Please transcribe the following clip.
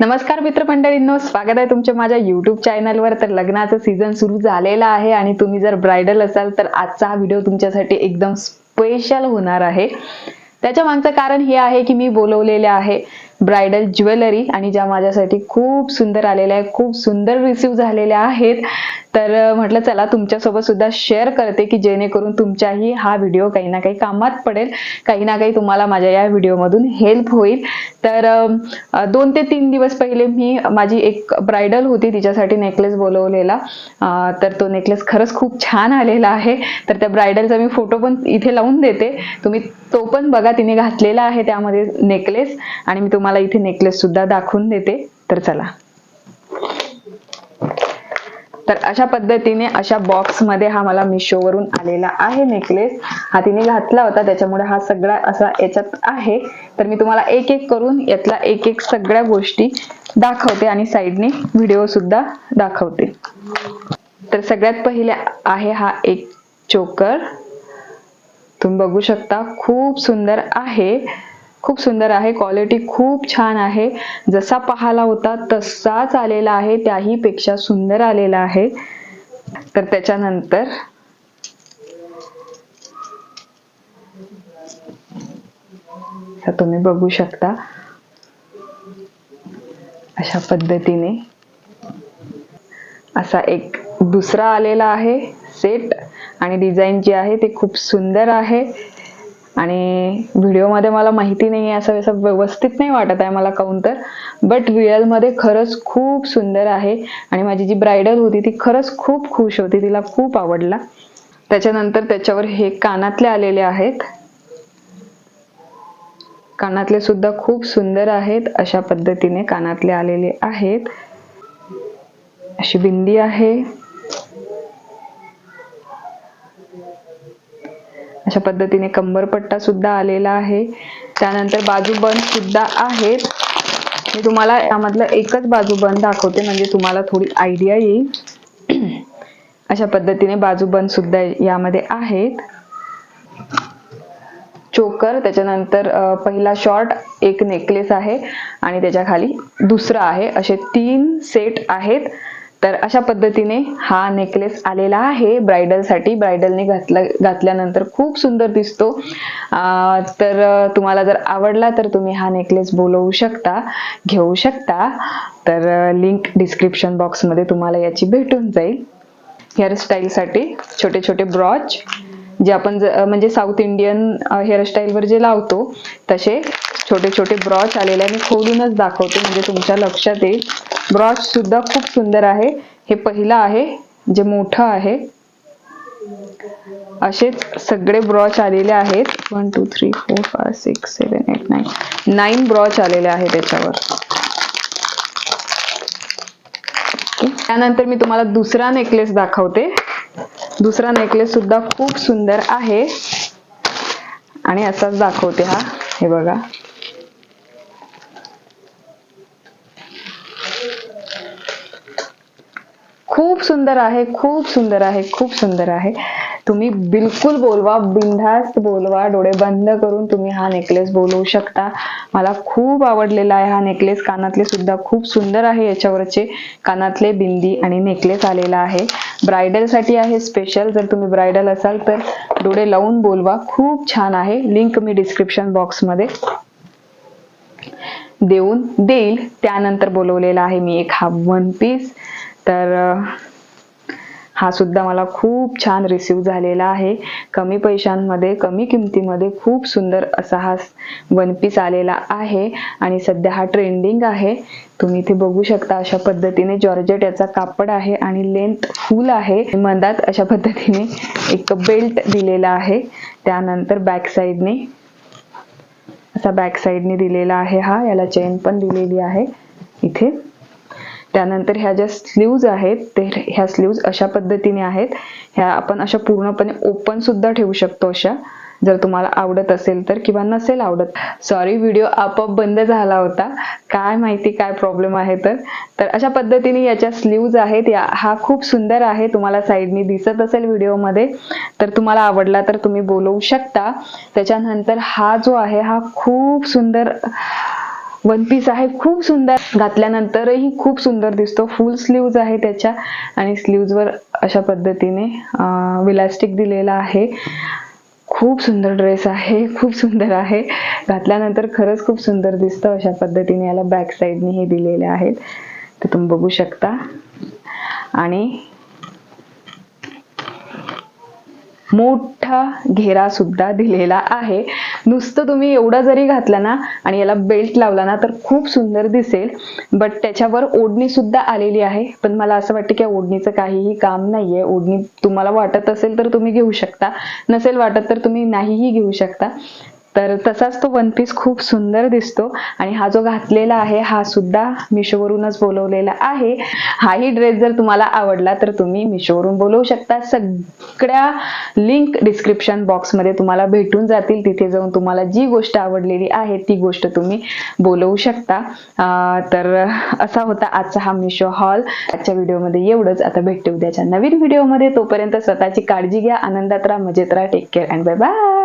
नमस्कार मित्रमंडळींनो स्वागत आहे तुमच्या माझ्या युट्यूब चॅनलवर तर लग्नाचं सीझन सुरू झालेलं आहे आणि तुम्ही जर ब्रायडल असाल तर आजचा हा व्हिडिओ तुमच्यासाठी एकदम स्पेशल होणार आहे. त्याच्या मागचं कारण हे आहे की मी बोलवलेले आहे ब्रायडल ज्वेलरी आणि ज्या माझ्यासाठी खूप सुंदर आलेल्या आहेत खूप सुंदर रिसिव्ह झालेल्या आहेत. तर म्हटलं चला तुमच्यासोबत सुद्धा शेअर करते की जेणेकरून तुमच्याही हा व्हिडिओ काही ना काही कामात पडेल. काही ना काही तुम्हाला माझ्या या व्हिडिओमधून हेल्प होईल. तर दोन ते तीन दिवस पहिले मी माझी एक ब्रायडल होती तिच्यासाठी नेकलेस बोलवलेला. तर तो नेकलेस खरंच खूप छान आलेला आहे. तर त्या ब्रायडलचा मी फोटो पण इथे लावून देते. तुम्ही तो पण बघा तिने घातलेला आहे त्यामध्ये नेकलेस आणि मी तुम्हाला इथे नेकलेस सुद्धा दाखवून देते. तर चला. तर अशा पद्धतीने अशा बॉक्समध्ये हा मला मिशोवरून आलेला आहे नेकलेस हा तिने घातला होता त्याच्यामुळे हा सगळा असा याच्यात आहे. तर मी तुम्हाला एक एक करून यातला एक एक सगळ्या गोष्टी दाखवते आणि साईडने व्हिडिओ सुद्धा दाखवते. तर सगळ्यात पहिले आहे हा एक चोकर तुम्ही बघू शकता खूप सुंदर आहे. खूप सुंदर आहे. क्वालिटी खूप छान आहे. जसा पाहाला होता तसाच आलेला आहे. त्याही पेक्षा सुंदर आलेला आहे. तर त्याच्यानंतर तुम्ही बघू शकता. अशा पद्धतीने असा एक दुसरा आलेला आहे. सेट आणि डिझाईन जी आहे ते खूप सुंदर आहे. आणि व्हिडिओमध्ये मला माहिती नाही आहे असं असं व्यवस्थित नाही वाटत आहे मला काउंटर. बट रिअलमध्ये खरंच खूप सुंदर आहे आणि माझी जी ब्रायडल होती ती खरंच खूप खुश होती तिला खूप आवडला. त्याच्यानंतर त्याच्यावर हे कानातले आलेले आहेत. कानातले सुद्धा खूप सुंदर आहेत अशा पद्धतीने कानातले आलेले आहेत. अशी बिंदी आहे. अशा पद्धतीने कंबरपट्टा सुद्धा आलेला आहे. त्यानंतर बाजूबंद सुद्धा आहेत. मी तुम्हाला यामधलं एकच बाजूबंद दाखवते म्हणजे तुम्हाला थोडी आयडिया येईल. अशा पद्धतीने बाजूबंद सुद्धा यामध्ये आहेत. चोकर त्याच्यानंतर पहिला शॉर्ट एक नेकलेस आहे आणि त्याच्याखाली दुसरा आहे. असे तीन सेट आहेत. तर अशा पद्धतीने हा नेकलेस आलेला आहे. ब्रायडलसाठी ब्रायडलने घातला घातल्यानंतर खूप सुंदर दिसतो. तर तुम्हाला जर आवडला तर तुम्ही हा नेकलेस बोलवू शकता घेऊ शकता. तर लिंक डिस्क्रिप्शन बॉक्समध्ये तुम्हाला याची भेटून जाईल. हेअरस्टाईलसाठी छोटे छोटे ब्रॉच जे आपण म्हणजे साऊथ इंडियन हेअरस्टाईलवर जे लावतो तसे छोटे छोटे ब्रॉच आलेले आहे. मी खोलूनच दाखवते म्हणजे तुमच्या लक्षात येईल. ब्रॉच सुद्धा खूप सुंदर आहे. हे पहिलं आहे जे मोठं आहे. असेच सगळे ब्रॉच आलेले आहेत. One two three four five six seven eight nine nine brooch आलेले आहे त्याच्यावर. त्यानंतर मी तुम्हाला दुसरा नेकलेस दाखवते. दुसरा नेकलेस सुद्धा खूप सुंदर आहे. आणि असाच दाखवते हा. हे बघा. खूप सुंदर आहे खूप सुंदर आहे खूप सुंदर आहे. तुम्ही बिलकुल बोलवा बिनधास्त बोलवा डोळे बंद करून तुम्ही हा नेकलेस बोलवू शकता. मला खूप आवडलेला आहे हा नेकलेस कानातले सुद्धा खूप सुंदर आहे याच्यावरचे. कानातले बिंदी आणि नेकलेस आलेला आहे. ब्रायडलसाठी आहे स्पेशल जर तुम्ही ब्रायडल असाल तर डोळे लावून बोलवा. खूप छान आहे. लिंक मी डिस्क्रिप्शन बॉक्समध्ये देऊन देईल. त्यानंतर बोलवलेला आहे मी एक हा वन पीस तर हा सुद्धा मला खूप छान रिसीव झालेला आहे. कमी पैशांमध्ये कमी किमतीमध्ये खूप सुंदर असा हा वन पीस आलेला आहे. आणि सध्या हा ट्रेंडिंग आहे. तुम्ही इथे बघू शकता अशा पद्धतीने जॉर्जेट याचा कापड आहे आणि लेंथ फुल आहे. मधात अशा पद्धतीने एक बेल्ट दिलेला आहे. त्यानंतर बॅक साईडने असा बॅक साईडने दिलेला आहे हा. याला चेन पण दिलेली आहे. इथे. त्यानंतर ह्या ज्या स्लीव्ज आहेत ते ह्या स्लीव्ज अशा पद्धतीने आहेत. ह्या आपण अशा पूर्णपणे ओपन सुद्धा ठेवू शकतो अशा. जर तुम्हाला आवडत असेल तर किंवा नसेल आवडत. सॉरी व्हिडिओ आपोआप बंद झाला होता. काय माहिती काय प्रॉब्लेम आहे तर. तर अशा पद्धतीने याच्या स्लीव्ज आहेत या हा खूप सुंदर आहे. तुम्हाला साईडनी दिसत असेल व्हिडिओमध्ये तर तुम्हाला आवडला तर तुम्ही बोलवू शकता. त्याच्यानंतर हा जो आहे हा खूप सुंदर वन पीस आहे खूप सुंदर. घातल्यानंतरही खूप सुंदर दिसतो. फुल स्लीव्ज आहे त्याच्या आणि स्लीव्जवर अशा पद्धतीने विलास्टिक दिलेला आहे. खूप सुंदर ड्रेस आहे खूप सुंदर आहे. घातल्यानंतर खरंच खूप सुंदर दिसतं अशा पद्धतीने याला बॅक साईडने हे दिलेले आहेत. ते तुम्ही बघू शकता. आणि मोठा घेरा सुद्धा दिलेला आहे. नुसतं तुम्ही एवढा जरी घातला ना आणि याला बेल्ट लावला ना तर खूप सुंदर दिसेल. बट त्याच्यावर ओढणी सुद्धा आलेली आहे. पण मला असं वाटतं की ओढणीचं काहीही काम नाहीये. ओढणी तुम्हाला वाटत असेल तर तुम्ही घेऊ शकता. नसेल वाटत तर तुम्ही नाहीही घेऊ शकता. तर तसाच तो वन पीस खूप सुंदर दिसतो आणि हा जो घातलेला आहे हा सुद्धा मिशोवरूनच बोलवलेला आहे. हाही ड्रेस जर तुम्हाला आवडला तर तुम्ही मिशोवरून बोलवू शकता. सगळ्या लिंक डिस्क्रिप्शन बॉक्समध्ये तुम्हाला भेटून जातील. तिथे जाऊन तुम्हाला जी गोष्ट आवडलेली आहे ती गोष्ट तुम्ही बोलवू शकता. तर असा होता आजचा हा मिशो हॉल आजच्या व्हिडिओमध्ये एवढंच. आता भेटते उद्याच्या नवीन व्हिडिओमध्ये. तोपर्यंत स्वतःची काळजी घ्या. आनंदात राहा मजेत राहा. Take care and bye bye